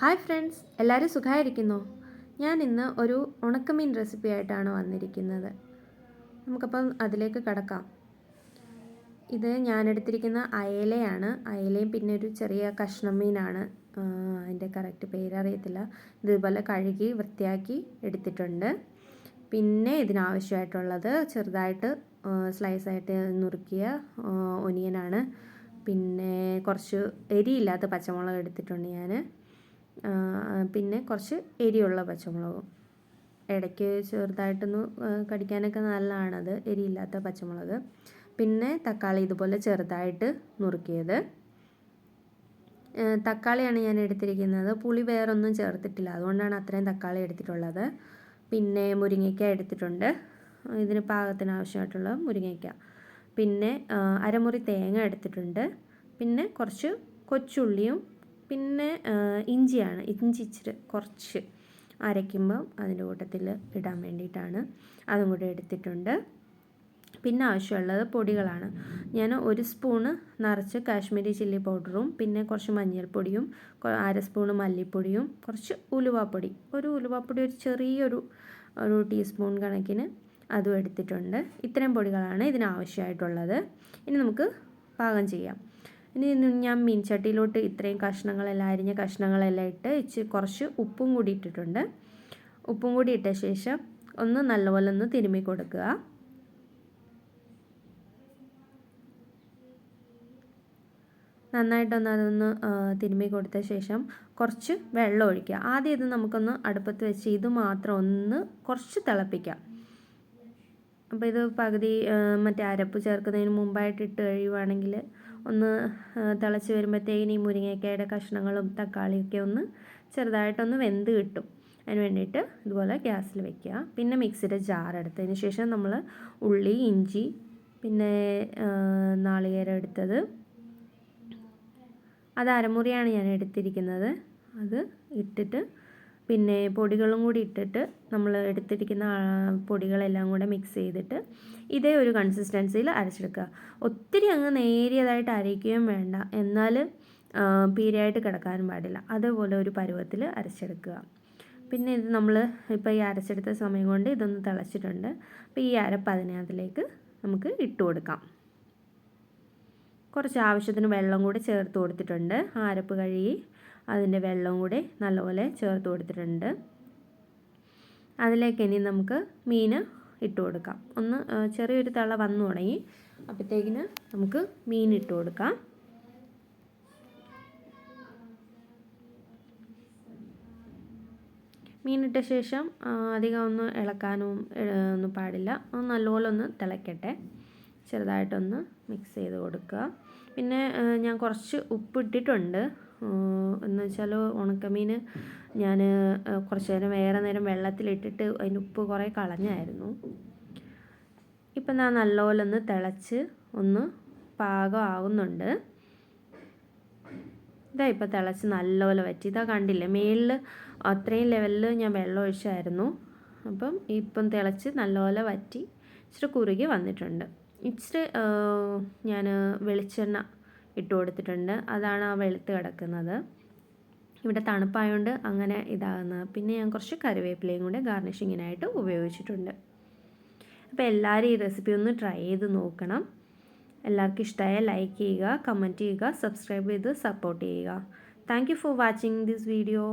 Hi friends എല്ലാവരും സുഖമായിരിക്കുന്നു? ഞാൻ ഇന്ന് ഒരു ഉണക്കമീൻ റെസിപ്പി ആയിട്ടാണ് വന്നിരിക്കുന്നത്. നമുക്കപ്പം അതിലേക്ക് കടക്കാം. ഇത് ഞാനെടുത്തിരിക്കുന്ന അയലയാണ്. അയലയും പിന്നെ ഒരു ചെറിയ കഷ്ണം മീനാണ്. അതിന്റെ കറക്റ്റ് പേരറിയത്തില്ല. ഇതുപോലെ കഴുകി വൃത്തിയാക്കി എടുത്തിട്ടുണ്ട്. പിന്നെ ഇതിനാവശ്യമായിട്ടുള്ളത് ചെറുതായിട്ട് സ്ലൈസായിട്ട് നുറുക്കിയ ഒനിയനാണ്. പിന്നെ കുറച്ച് എരിയില്ലാത്ത പച്ചമുളക് എടുത്തിട്ടുണ്ട് ഞാൻ പിന്നെ കുറച്ച് എരിയുള്ള പച്ചമുളകും. ഇടയ്ക്ക് ചെറുതായിട്ടൊന്ന് കടിക്കാനൊക്കെ നല്ലതാണത്. എരിയില്ലാത്ത പച്ചമുളക്. പിന്നെ തക്കാളി ഇതുപോലെ ചെറുതായിട്ട് നുറുക്കിയത്. തക്കാളിയാണ് ഞാൻ എടുത്തിരിക്കുന്നത്. പുളി വേറൊന്നും ചേർത്തിട്ടില്ല. അതുകൊണ്ടാണ് അത്രയും തക്കാളി എടുത്തിട്ടുള്ളത്. പിന്നെ മുരിങ്ങയ്ക്ക എടുത്തിട്ടുണ്ട്. ഇതിന് പാകത്തിന് ആവശ്യമായിട്ടുള്ള മുരിങ്ങയ്ക്ക. പിന്നെ അരമുറി തേങ്ങ എടുത്തിട്ടുണ്ട്. പിന്നെ കുറച്ച് കൊച്ചുള്ളിയും പിന്നെ ഇഞ്ചിയാണ്. ഇഞ്ചി ഇച്ചിരി കുറച്ച് അരയ്ക്കുമ്പം അതിന്റെ കൂട്ടത്തിൽ ഇടാൻ വേണ്ടിയിട്ടാണ്. അതും കൂടി എടുത്തിട്ടുണ്ട്. പിന്നെ ആവശ്യമുള്ളത് പൊടികളാണ്. ഞാൻ ഒരു സ്പൂണ് നിറച്ച് കാശ്മീരി ചില്ലി പൗഡറും പിന്നെ കുറച്ച് മഞ്ഞൾപ്പൊടിയും അര സ്പൂണ് മല്ലിപ്പൊടിയും കുറച്ച് ഉലുവാപ്പൊടി. ഒരു ഉലുവാപ്പൊടി ഒരു ചെറിയൊരു ഒരു ടീസ്പൂൺ കണക്കിന് അതും എടുത്തിട്ടുണ്ട്. ഇത്രയും പൊടികളാണ് ഇതിനാവശ്യമായിട്ടുള്ളത്. ഇനി നമുക്ക് പാകം ചെയ്യാം. ഇനി ഞാൻ മീൻചട്ടിയിലോട്ട് ഇത്രയും കഷ്ണങ്ങളെല്ലാം അരിഞ്ഞ കഷ്ണങ്ങളെല്ലാം ഇട്ട് ഇച്ചിരി കുറച്ച് ഉപ്പും കൂടി ഇട്ടിട്ടുണ്ട്. ഉപ്പും കൂടി ഇട്ട ശേഷം ഒന്ന് നല്ലപോലെ ഒന്ന് തിരുമ്മി കൊടുക്കുക. നന്നായിട്ടൊന്ന് അതൊന്ന് തിരുമ്മി കൊടുത്ത ശേഷം കുറച്ച് വെള്ളം ഒഴിക്കുക. ആദ്യം ഇത് നമുക്കൊന്ന് അടുപ്പത്ത് വെച്ച് ഇത് മാത്രം ഒന്ന് കുറച്ച് തിളപ്പിക്കാം. അപ്പോൾ ഇത് പകുതി മറ്റേ അരപ്പ് ചേർക്കുന്നതിന് മുമ്പായിട്ട് ഇട്ട് കഴിയുവാണെങ്കിൽ ഒന്ന് തിളച്ച് വരുമ്പോഴത്തേക്കിന് ഈ മുരിങ്ങയ്ക്കയുടെ കഷ്ണങ്ങളും തക്കാളിയൊക്കെ ഒന്ന് ചെറുതായിട്ടൊന്ന് വെന്ത് കിട്ടും. അതിന് വേണ്ടിയിട്ട് ഇതുപോലെ ഗ്യാസിൽ വെക്കുക. പിന്നെ മിക്സിയുടെ ജാർ എടുത്തതിന് ശേഷം നമ്മൾ ഉള്ളി ഇഞ്ചി പിന്നെ നാളികേരം എടുത്തത്. അത് അരമുറിയാണ് ഞാൻ എടുത്തിരിക്കുന്നത്. അത് ഇട്ടിട്ട് പിന്നെ പൊടികളും കൂടി ഇട്ടിട്ട് നമ്മൾ എടുത്തിരിക്കുന്ന പൊടികളെല്ലാം കൂടെ മിക്സ് ചെയ്തിട്ട് ഇതേ ഒരു കൺസിസ്റ്റൻസിയിൽ അരച്ചെടുക്കുക. ഒത്തിരി അങ്ങ് നേരിയതായിട്ട് അരയ്ക്കുകയും വേണ്ട. എന്നാൽ പീരയായിട്ട് കിടക്കാനും പാടില്ല. അതുപോലെ ഒരു പരുവത്തിൽ അരച്ചെടുക്കുക. പിന്നെ ഇത് നമ്മൾ ഇപ്പോൾ ഈ അരച്ചെടുത്ത സമയം കൊണ്ട് ഇതൊന്ന് തിളച്ചിട്ടുണ്ട്. അപ്പോൾ ഈ അരപ്പ് അതിനകത്തിലേക്ക് നമുക്ക് ഇട്ട് കൊടുക്കാം. കുറച്ച് ആവശ്യത്തിന് വെള്ളം കൂടി ചേർത്ത് കൊടുത്തിട്ടുണ്ട്. ആ അരപ്പ് കഴുകി അതിന്റെ വെള്ളവും കൂടി നല്ലപോലെ ചേർത്ത് കൊടുത്തിട്ടുണ്ട്. അതിലേക്ക് ഇനി നമുക്ക് മീൻ ഇട്ട് കൊടുക്കാം. ഒന്ന് ചെറിയൊരു തള വന്നു തുടങ്ങി. അപ്പോഴത്തേക്കിന് നമുക്ക് മീൻ ഇട്ട് കൊടുക്കാം. മീനിട്ട ശേഷം അധികം ഒന്ന് ഇളക്കാനും ഒന്നും പാടില്ല. ഒന്ന് നല്ലപോലെ ഒന്ന് തിളയ്ക്കട്ടെ ചെറുതായിട്ടൊന്ന് മിക്സ് ചെയ്ത് കൊടുക്കുക. പിന്നെ ഞാൻ കുറച്ച് ഉപ്പിട്ടിട്ടുണ്ട്. എന്ന് വെച്ചാൽ ഉണക്കമീൻ ഞാൻ കുറച്ച് നേരം വേറെ നേരം വെള്ളത്തിലിട്ടിട്ട് അതിന് ഉപ്പ് കുറേ കളഞ്ഞായിരുന്നു. ഇപ്പം ഞാൻ നല്ലപോലെ ഒന്ന് തിളച്ച് ഒന്ന് പാകം ആകുന്നുണ്ട് ഇതാ ഇപ്പം തിളച്ച് നല്ലപോലെ പറ്റി ഇതാ കണ്ടില്ലേ മേളിൽ അത്രയും ലെവലിൽ ഞാൻ വെള്ളം ഒഴിച്ചായിരുന്നു. അപ്പം ഇപ്പം തിളച്ച് നല്ലപോലെ വറ്റി. ഇച്ചിരി കുറുകി വന്നിട്ടുണ്ട്. ഇച്ചിരി ഞാൻ വെളിച്ചെണ്ണ ഇട്ട് കൊടുത്തിട്ടുണ്ട്. അതാണ് ആ വെളുത്ത് കിടക്കുന്നത്. ഇവിടെ തണുപ്പായതുകൊണ്ട് അങ്ങനെ ഇതാകുന്നത് പിന്നെ ഞാൻ കുറച്ച് കറിവേപ്പിലയും കൂടെ ഗാർണിഷിങ്ങിനായിട്ട് ഉപയോഗിച്ചിട്ടുണ്ട്. അപ്പോൾ എല്ലാവരും ഈ റെസിപ്പി ഒന്ന് ട്രൈ ചെയ്ത് നോക്കണം. എല്ലാവർക്കും ഇഷ്ടമായ ലൈക്ക് ചെയ്യുക കമന്റ് ചെയ്യുക സബ്സ്ക്രൈബ് ചെയ്ത് സപ്പോർട്ട് ചെയ്യുക. Thank for watching this video.